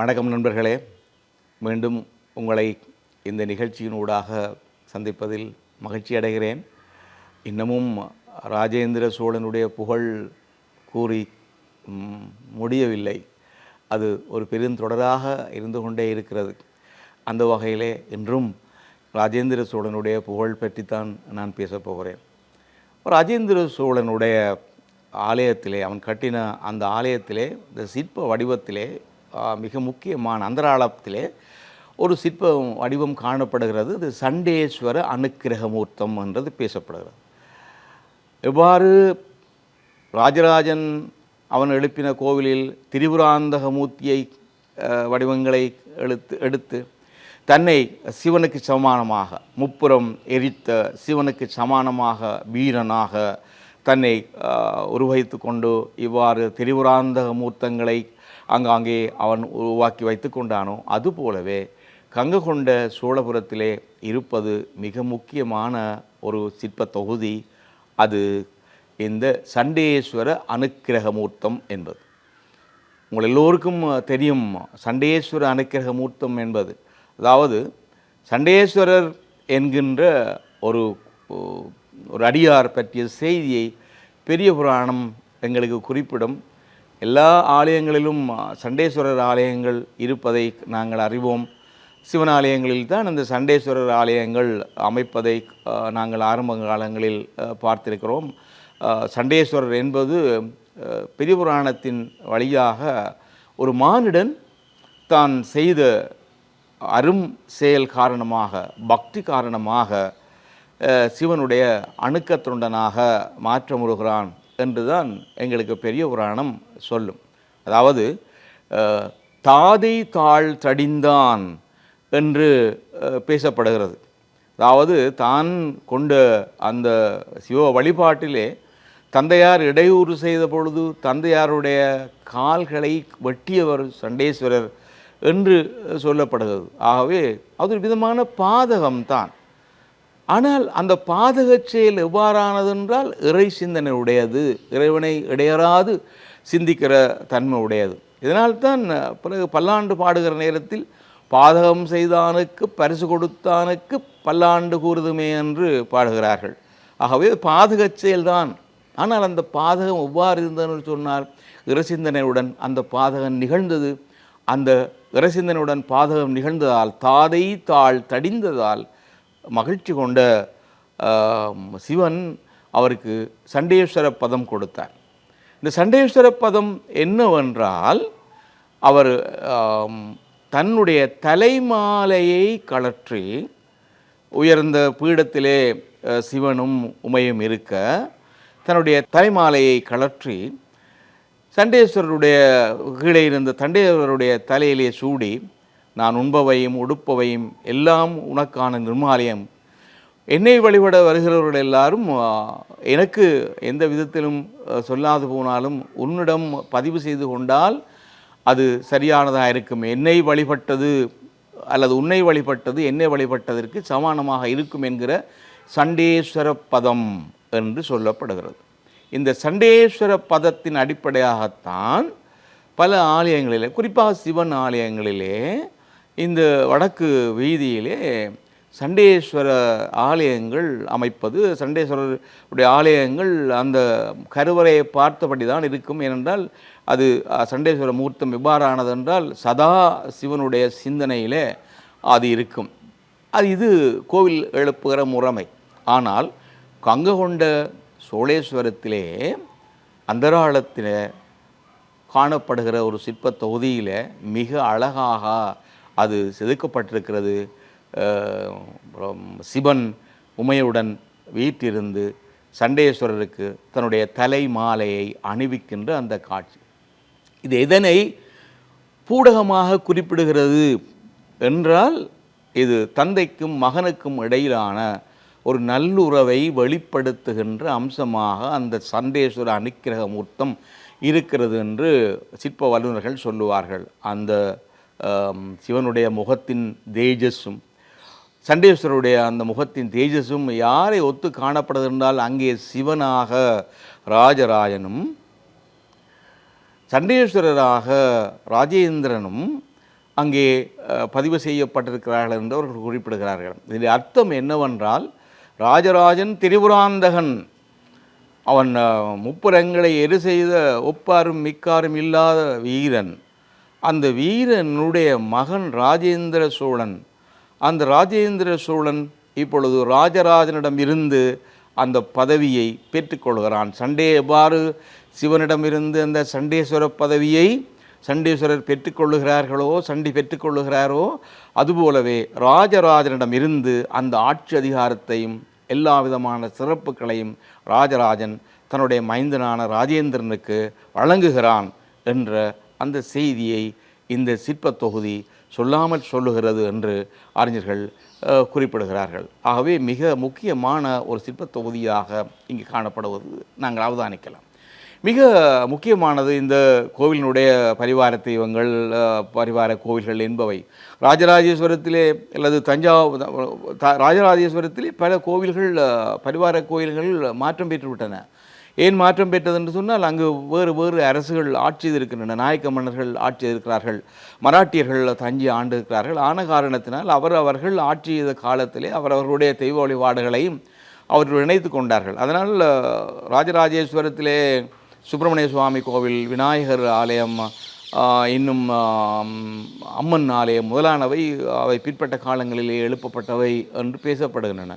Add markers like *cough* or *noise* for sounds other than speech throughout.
வணக்கம் நண்பர்களே. மீண்டும் உங்களை இந்த நிகழ்ச்சியினூடாக சந்திப்பதில் மகிழ்ச்சி அடைகிறேன். இன்னமும் ராஜேந்திர சோழனுடைய புகழ் கூறி முடியவில்லை. அது ஒரு பெருந்தொடராக இருந்து கொண்டே இருக்கிறது. அந்த வகையிலே இன்றும் ராஜேந்திர சோழனுடைய புகழ் பற்றித்தான் நான் பேசப் போகிறேன். ராஜேந்திர சோழனுடைய ஆலயத்திலே அவன் கட்டின அந்த ஆலயத்திலே இந்த சிற்ப வடிவத்திலே மிக முக்கியமான அந்தராளத்திலே ஒரு சிற்ப வடிவம் காணப்படுகிறது. இது சண்டேஸ்வர அனுக்கிரகமூர்த்தம் என்றது பேசப்படுகிறது. எவ்வாறு ராஜராஜன் அவன் எழுப்பின கோவிலில் திரிபுராந்தகமூர்த்தியை வடிவங்களை எழுத்து எடுத்து தன்னை சிவனுக்கு சமானமாக முப்புறம் எரித்த சிவனுக்கு சமானமாக வீரனாக தன்னை உருவகித்து கொண்டு இவ்வாறு திரிபுராந்தக மூர்த்தங்களை ஆங்காங்கே அவன் உருவாக்கி வைத்து கொண்டானோ? அதுபோலவே கங்க கொண்ட சோழபுரத்திலே இருப்பது மிக முக்கியமான ஒரு சிற்ப தொகுதி. அது இந்த சண்டேஸ்வர அனுக்கிரகமூர்த்தம் என்பது. உங்கள் எல்லோருக்கும் தெரியும் சண்டேஸ்வர அனுக்கிரக மூர்த்தம் என்பது. அதாவது சண்டேஸ்வரர் என்கின்ற ஒரு ஒரு அடியார் பற்றிய செய்தியை பெரிய புராணம் எங்களுக்கு குறிப்பிடும். எல்லா ஆலயங்களிலும் சண்டேஸ்வரர் ஆலயங்கள் இருப்பதை நாங்கள் அறிவோம். சிவன் ஆலயங்களில் தான் அந்த சண்டேஸ்வரர் ஆலயங்கள் அமைப்பதை நாங்கள் ஆரம்ப காலங்களில் பார்த்திருக்கிறோம். சண்டேஸ்வரர் என்பது அஹ், பெரிய புராணத்தின் வழியாக ஒரு மானிடன் தான் செய்த அரும் செயல் காரணமாக பக்தி காரணமாக சிவனுடைய அணுக்கத் மாற்றமுறுகிறான் என்று என்றுதான் எங்களுக்கு பெரிய புராணம் சொல்லும். அதாவது தாதை தாழ் தடிந்தான் என்று பேசப்படுகிறது. அதாவது தான் கொண்ட அந்த சிவ வழிபாட்டிலே தந்தையார் இடையூறு செய்த பொழுது தந்தையாருடைய கால்களை வெட்டியவர் சண்டேஸ்வரர் என்று சொல்லப்படுகிறது. ஆகவே அது ஒரு விதமான பாதகம்தான். ஆனால் அந்த பாதகச் செயல் எவ்வாறானது என்றால் இறை சிந்தனை உடையது இறைவனை இடையறாது சிந்திக்கிற தன்மை உடையது. இதனால்தான் பிறகு பல்லாண்டு பாடுகிற நேரத்தில் பாதகம் செய்தானுக்கு பரிசு கொடுத்தானுக்கு பல்லாண்டு கூறுதுமே என்று பாடுகிறார்கள். ஆகவே பாதகச் செயல்தான் ஆனால் அந்த பாதகம் எவ்வாறு இருந்ததுன்னு சொன்னார் இறைசிந்தனையுடன் அந்த பாதகம் நிகழ்ந்தது. அந்த இறைசிந்தனையுடன் பாதகம் நிகழ்ந்ததால் தாதை தாள் தடிந்ததால் மகிழ்ச்சி கொண்ட சிவன் அவருக்கு சண்டேஸ்வர பதம் கொடுத்தார். இந்த சண்டேஸ்வர பதம் என்னவென்றால் அவர் தன்னுடைய தலைமாலையை கழற்றி உயர்ந்த பீடத்திலே சிவனும் உமையும் இருக்க தன்னுடைய தலைமாலையை கழற்றி சண்டேஸ்வரருடைய கீழே இருந்த தண்டேஸ்வரருடைய தலையிலே சூடி நான் உண்பவையும் உடுப்பவையும் எல்லாம் உனக்கான நிர்மாலயம். என்னை வழிபட வருகிறவர்கள் எல்லாரும் எனக்கு எந்த விதத்திலும் சொல்லாது போனாலும் உன்னிடம் பதிவு செய்து கொண்டால் அது சரியானதாக இருக்கும். என்னை வழிபட்டது அல்லது உன்னை வழிபட்டது என்னை வழிபட்டதற்கு சமானமாக இருக்கும் என்கிற சண்டேஸ்வர பதம் என்று சொல்லப்படுகிறது. இந்த சண்டேஸ்வர பதத்தின் அடிப்படையாகத்தான் பல ஆலயங்களிலே குறிப்பாக சிவன் ஆலயங்களிலே இந்த வடக்கு வீதியிலே சண்டேஸ்வர ஆலயங்கள் அமைப்பது சண்டேஸ்வரருடைய ஆலயங்கள் அந்த கருவறையை பார்த்தபடி தான் இருக்கும். ஏனென்றால் அது சண்டேஸ்வர மூர்த்தம் எவ்வாறானதென்றால் சதா சிவனுடைய சிந்தனையிலே அது இருக்கும். அது இது கோவில் எழுப்புகிற முறைமை. ஆனால் கங்க கொண்ட சோழேஸ்வரத்திலே அந்தராளத்தில் காணப்படுகிற ஒரு சிற்ப தொகுதியில் மிக அழகாக அது செதுக்கப்பட்டிருக்கிறது. அப்புறம் சிவன் உமையுடன் வீட்டிருந்து சண்டேஸ்வரருக்கு தன்னுடைய தலை மாலையை அணிவிக்கின்ற அந்த காட்சி. இது எதனை பூடகமாக குறிப்பிடுகிறது என்றால் இது தந்தைக்கும் மகனுக்கும் இடையிலான ஒரு நல்லுறவை வெளிப்படுத்துகின்ற அம்சமாக அந்த சண்டேஸ்வர அனுக்கிரக மூர்த்தம் இருக்கிறது என்று சிற்ப வல்லுநர்கள் சொல்லுவார்கள். அந்த சிவனுடைய முகத்தின் தேஜஸும் சண்டேஸ்வரருடைய அந்த முகத்தின் தேஜஸும் யாரை ஒத்து காணப்படுது என்றால் அங்கே சிவனாக ராஜராஜனும் சண்டேஸ்வரராக ராஜேந்திரனும் அங்கே பதிவு செய்யப்பட்டிருக்கிறார்கள் என்று அவர்கள் குறிப்பிடுகிறார்கள். இதில் அர்த்தம் என்னவென்றால் ராஜராஜன் திரிபுராந்தகன். அவன் முப்புறங்களை முப்புரங்களை எரு செய்த ஒப்பாரும் மிக்காரும் இல்லாத வீரன். அந்த வீரனுடைய மகன் ராஜேந்திர சோழன். அந்த ராஜேந்திர சோழன் இப்பொழுது ராஜராஜனிடம் இருந்து அந்த பதவியை பெற்றுக்கொள்கிறான் சண்டே எவ்வாறு சிவனிடமிருந்து அந்த சண்டேஸ்வர பதவியை சண்டேஸ்வரர் பெற்றுக்கொள்ளுகிறார்களோ சண்டி பெற்றுக்கொள்ளுகிறாரோ அதுபோலவே ராஜராஜனிடம் இருந்து அந்த ஆட்சி அதிகாரத்தையும் எல்லா விதமான சிறப்புகளையும் ராஜராஜன் தன்னுடைய மைந்தனான ராஜேந்திரனுக்கு வழங்குகிறான் என்ற அந்த செய்தியை இந்த சிற்பத் தொகுதி சொல்லாமல் சொல்லுகிறது என்று அறிஞர்கள் குறிப்பிடுகிறார்கள். ஆகவே மிக முக்கியமான ஒரு சிற்பத் தொகுதியாக இங்கு காணப்படுவது நாங்கள் அவதானிக்கலாம். மிக முக்கியமானது இந்த கோவிலினுடைய பரிவார தெய்வங்கள் பரிவார கோவில்கள் என்பவை. ராஜராஜேஸ்வரத்திலே அல்லது தஞ்சாவூர் ராஜராஜேஸ்வரத்திலே பல கோவில்கள் பரிவார கோயில்கள் மாற்றம் பெற்றுவிட்டன. ஏன் மாற்றம் பெற்றது என்று சொன்னால் அங்கு வேறு வேறு அரசுகள் ஆட்சி இருக்கின்றன நாயக்க மன்னர்கள் ஆட்சி இருக்கிறார்கள் மராட்டியர்கள் தஞ்சி ஆண்டு இருக்கிறார்கள் ஆன காரணத்தினால் அவர் அவர்கள் ஆட்சி செய்த காலத்திலே அவரவர்களுடைய தெய்வ வழிபாடுகளையும் அவர்கள் இணைத்து கொண்டார்கள். அதனால் ராஜராஜேஸ்வரத்திலே சுப்பிரமணிய சுவாமி கோவில் விநாயகர் ஆலயம் இன்னும் அம்மன் ஆலயம் முதலானவை அவை பிற்பட்ட காலங்களிலே எழுப்பப்பட்டவை என்று பேசப்படுகின்றன.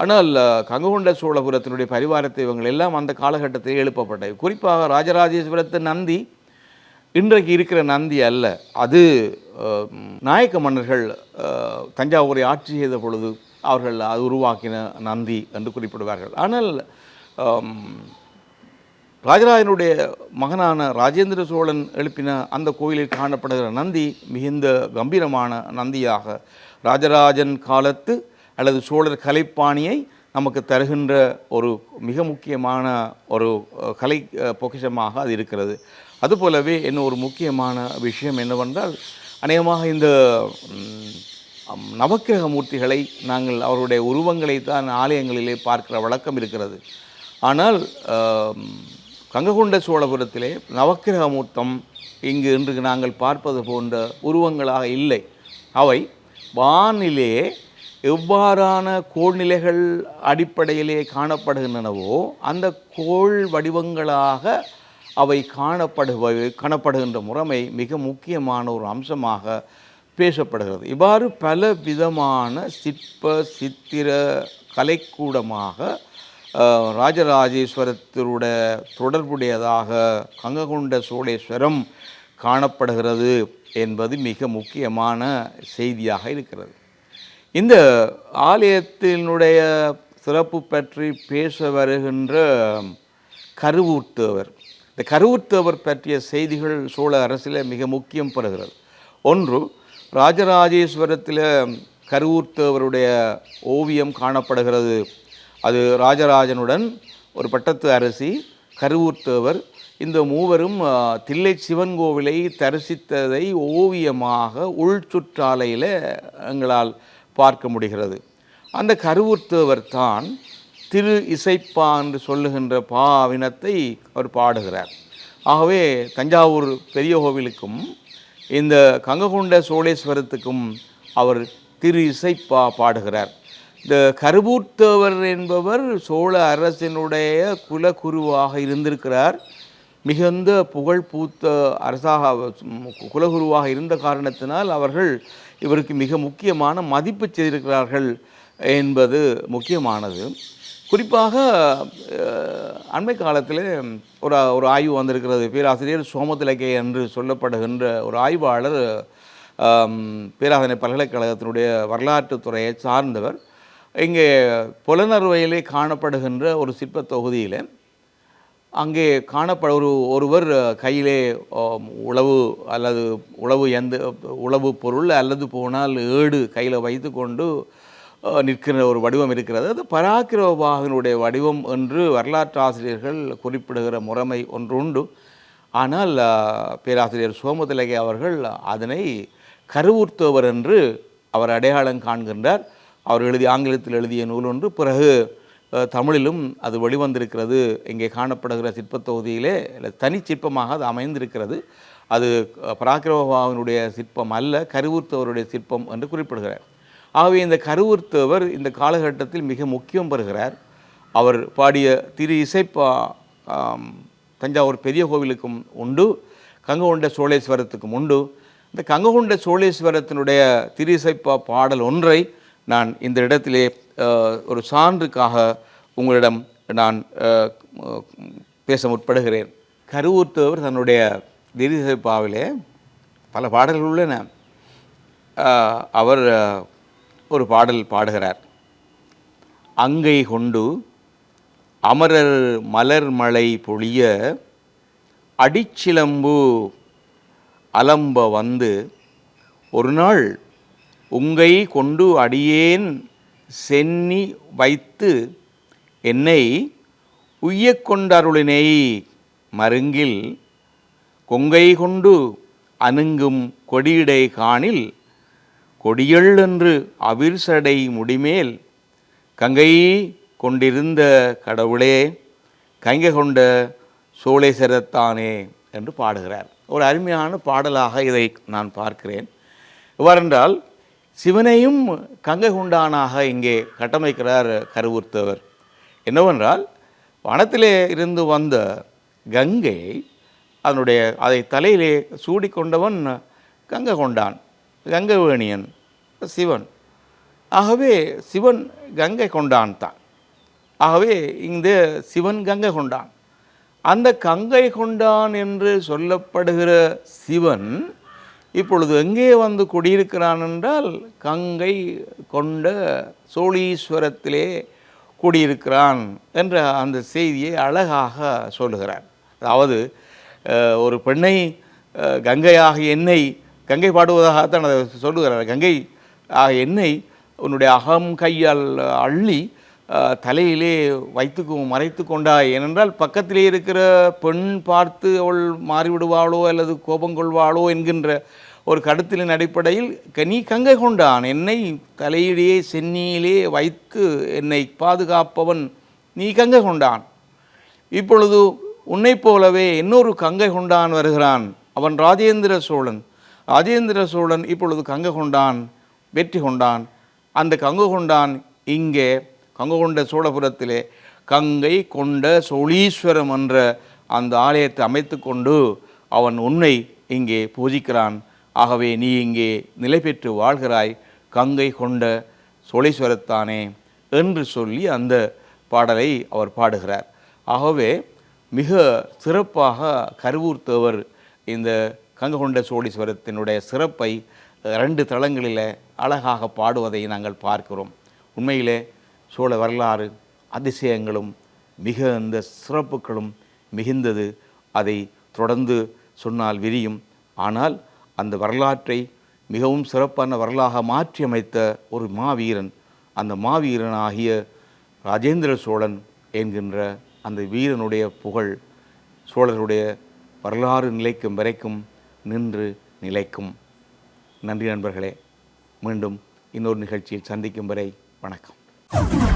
ஆனால் கங்ககொண்ட சோழபுரத்தினுடைய பரிவார தெய்வங்கள் எல்லாம் அந்த காலகட்டத்தில் எழுப்பப்பட்டது குறிப்பாக ராஜராஜேஸ்வரத்து நந்தி இன்றைக்கு இருக்கிற நந்தி அல்ல. அது நாயக்க மன்னர்கள் தஞ்சாவூரை ஆட்சி செய்த பொழுது அவர்கள் அது உருவாக்கின நந்தி என்று குறிப்பிடுவார்கள். ஆனால் ராஜராஜனுடைய மகனான ராஜேந்திர சோழன் எழுப்பின அந்த கோயிலில் காணப்படுகிற நந்தி மிகுந்த கம்பீரமான நந்தியாக ராஜராஜன் காலத்து அல்லது சோழர் கலைப்பாணியை நமக்கு தருகின்ற ஒரு மிக முக்கியமான ஒரு கலை பொக்கிஷமாக அது இருக்கிறது. அதுபோலவே இன்னும் ஒரு முக்கியமான விஷயம் என்னவென்றால் அநேகமாக இந்த நவக்கிரக மூர்த்திகளை நாங்கள் அவருடைய உருவங்களை தான் ஆலயங்களிலே பார்க்கிற வழக்கம் இருக்கிறது. ஆனால் கங்ககொண்ட சோழபுரத்திலே நவக்கிரக மூர்த்தம் இங்கு இன்று நாங்கள் பார்ப்பது போன்ற உருவங்களாக இல்லை. அவை வானிலேயே எவ்வாறான கோள்நிலைகள் அடிப்படையிலே காணப்படுகின்றனவோ அந்த கோள் வடிவங்களாக அவை காணப்படுபவை காணப்படுகின்ற முறைமை மிக முக்கியமான ஒரு அம்சமாக பேசப்படுகிறது. இவ்வாறு பல விதமான சிற்ப சித்திர கலைக்கூடமாக அஹ், ராஜராஜேஸ்வரத்தினுட தொடர்புடையதாக கங்ககொண்ட சோழேஸ்வரம் காணப்படுகிறது என்பது மிக முக்கியமான செய்தியாக இருக்கிறது. இந்த ஆலயத்தினுடைய சிறப்பு பற்றி பேச வருகின்ற கருவூர்த்தேவர் இந்த கருவூர்த்தேவர் பற்றிய செய்திகள் சோழ அரசில் மிக முக்கியம் பெறுகிறது ஒன்று ராஜராஜேஸ்வரத்தில் கருவூர்த்தேவருடைய ஓவியம் காணப்படுகிறது. அது ராஜராஜனுடன் ஒரு பட்டத்து அரசி கருவூர்த்தேவர் இந்த மூவரும் தில்லை சிவன் கோவிலை தரிசித்ததை ஓவியமாக உள் சுற்றாலையில் எங்களால் பார்க்க முடிகிறது. அந்த கருவூர்த்தேவர் தான் திரு இசைப்பா என்று சொல்லுகின்ற பாவினத்தை அவர் பாடுகிறார். ஆகவே தஞ்சாவூர் பெரிய கோவிலுக்கும் இந்த கங்ககொண்ட சோழேஸ்வரத்துக்கும் அவர் திரு இசைப்பா பாடுகிறார். இந்த கருவூர்த்தவர் என்பவர் சோழ அரசினுடைய குலகுருவாக இருந்திருக்கிறார். மிகுந்த புகழ் பூத்த அரசாக குலகுருவாக இருந்த காரணத்தினால் அவர்கள் இவருக்கு மிக முக்கியமான மதிப்பு செய்திருக்கிறார்கள் என்பது முக்கியமானது. குறிப்பாக அண்மை காலத்தில் ஒரு ஒரு ஆய்வு வந்திருக்கிறது. பேராசிரியர் சோமதிலகே என்று சொல்லப்படுகின்ற ஒரு ஆய்வாளர் ஆம், பேராதனை பல்கலைக்கழகத்தினுடைய வரலாற்று துறையை சார்ந்தவர். இங்கே புலனறுவையிலே காணப்படுகின்ற ஒரு சிற்பத் தொகுதியில் அங்கே காணப்பட ஒரு ஒருவர் கையிலே உழவு அல்லது உழவு எந்த உழவு பொருள் அல்லது போனால் ஏடு கையில் வைத்து கொண்டு நிற்கிற ஒரு வடிவம் இருக்கிறது. அது பராக்கிரமபாகனுடைய வடிவம் என்று வரலாற்று ஆசிரியர்கள் குறிப்பிடுகிற முறைமை ஒன்று உண்டு ஆனால் பேராசிரியர் சோமதிலகை அவர்கள் அதனை கருவூர்த்தவர் என்று அவர் அடையாளம் காண்கின்றார். அவர் எழுதி ஆங்கிலத்தில் எழுதிய நூல் ஒன்று பிறகு தமிழிலும் அது வெளிவந்திருக்கிறது. இங்கே காணப்படுகிற சிற்பத் தொகுதியிலே தனி சிற்பமாக அது அமைந்திருக்கிறது. அது பராக்கிரமபாவனுடைய சிற்பம் அல்ல கருவூர்த்தவருடைய சிற்பம் என்று குறிப்பிடுகிறார். ஆகவே இந்த கருவூர்த்தவர் இந்த காலகட்டத்தில் மிக முக்கியம் பெறுகிறார். அவர் பாடிய திரு இசைப்பா தஞ்சாவூர் பெரிய கோவிலுக்கும் உண்டு கங்ககொண்ட சோழேஸ்வரத்துக்கும் உண்டு. இந்த கங்ககொண்ட சோழேஸ்வரத்தினுடைய திரு இசைப்பா பாடல் ஒன்றை நான் இந்த இடத்திலே ஒரு சான்றுக்காக உங்களிடம் நான் பேச முற்படுகிறேன். கருவூர்த்தவர் தன்னுடைய திரிசபாவிலே பல பாடல்கள் உள்ளன. அவர் ஒரு பாடல் பாடுகிறார். அங்கை கொண்டு அமரர் மலர் மலை பொழிய அடிச்சிலம்பு அலம்ப வந்து ஒரு நாள் உங்கை கொண்டு அடியேன் சென்னி வைத்து என்னை உய்யக் கொண்டருளினை மருங்கில் கொங்கை கொண்டு அணுங்கும் கொடியிடை காணில் கொடியள் என்று அவிர்சடை முடிமேல் கங்கை கொண்டிருந்த கடவுளே கங்கை கொண்ட சோழேசரத்தானே என்று பாடுகிறார். ஒரு அருமையான பாடலாக இதை நான் பார்க்கிறேன். எவ்வாறென்றால் சிவனையும் கங்கை கொண்டானாக இங்கே கட்டமைக்கிறார் கருவூர்த்தவர். என்னவென்றால் வனத்திலே இருந்து வந்த கங்கை அதனுடைய அதை தலையிலே சூடிக்கொண்டவன் கங்கை கொண்டான் கங்கவேணியன் சிவன். ஆகவே சிவன் கங்கை கொண்டான் தான். ஆகவே இந்த சிவன் கங்கை கொண்டான். அந்த கங்கை கொண்டான் என்று சொல்லப்படுகிற சிவன் இப்பொழுது எங்கே வந்து குடியிருக்கிறான் என்றால் கங்கை கொண்ட சோழீஸ்வரத்திலே குடியிருக்கிறான் என்ற அந்த செய்தியை அழகாக சொல்லுகிறார். அதாவது ஒரு பெண்ணை அஹ், கங்கையாக என்னை கங்கை பாடுவதாகத்தான் அதை சொல்லுகிறார். கங்கை ஆக என்னை உன்னுடைய அகம் கையால் அள்ளி தலையிலே வைத்து மறைத்து கொண்டாய் ஏனென்றால் பக்கத்திலே இருக்கிற பெண் பார்த்து அவள் மாறிவிடுவாளோ அல்லது கோபம் கொள்வாளோ என்கின்ற ஒரு கருத்திலின் அடிப்படையில் க- நீ கங்கை கொண்டான். என்னை தலையிலேயே சென்னியிலே வைத்து என்னை பாதுகாப்பவன் நீ கங்கை கொண்டான். இப்பொழுது உன்னைப் போலவே இன்னொரு கங்கை கொண்டான் வருகிறான். அவன் ராஜேந்திர சோழன். ராஜேந்திர சோழன் இப்பொழுது கங்கை கொண்டான் வெற்றி கொண்டான். அந்த கங்கை கொண்டான் இங்கே கங்கை கொண்ட சோழபுரத்திலே கங்கை கொண்ட சோழீஸ்வரம் என்ற அந்த ஆலயத்தை அமைத்து கொண்டு அவன் உன்னை இங்கே பூஜிக்கிறான். ஆகவே நீ இங்கே நிலை பெற்று வாழ்கிறாய். கங்கை கொண்ட சோழீஸ்வரத்தானே என்று சொல்லி அந்த பாடலை அவர் பாடுகிறார். ஆகவே மிக சிறப்பாக கருவூர்த்தவர் இந்த கங்ககொண்ட சோழீஸ்வரத்தினுடைய சிறப்பை ரெண்டு தளங்களில் அழகாக பாடுவதை நாங்கள் பார்க்கிறோம். உண்மையிலே சோழ வரலாறு அதிசயங்களும் மிகுந்த சிறப்புகளும் மிகுந்தது. அதை தொடர்ந்து சொன்னால் விரியும். ஆனால் அந்த வரலாற்றை மிகவும் சிறப்பான வரலாக மாற்றியமைத்த ஒரு மாவீரன் அந்த மாவீரனாகிய ராஜேந்திர சோழன் என்கின்ற அந்த வீரனுடைய புகழ் சோழருடைய வரலாறு நிலைக்கும் வரைக்கும் நின்று நிலைக்கும். நன்றி நண்பர்களே மீண்டும் இன்னொரு நிகழ்ச்சியில் சந்திக்கும் வரை வணக்கம். Oh, *laughs*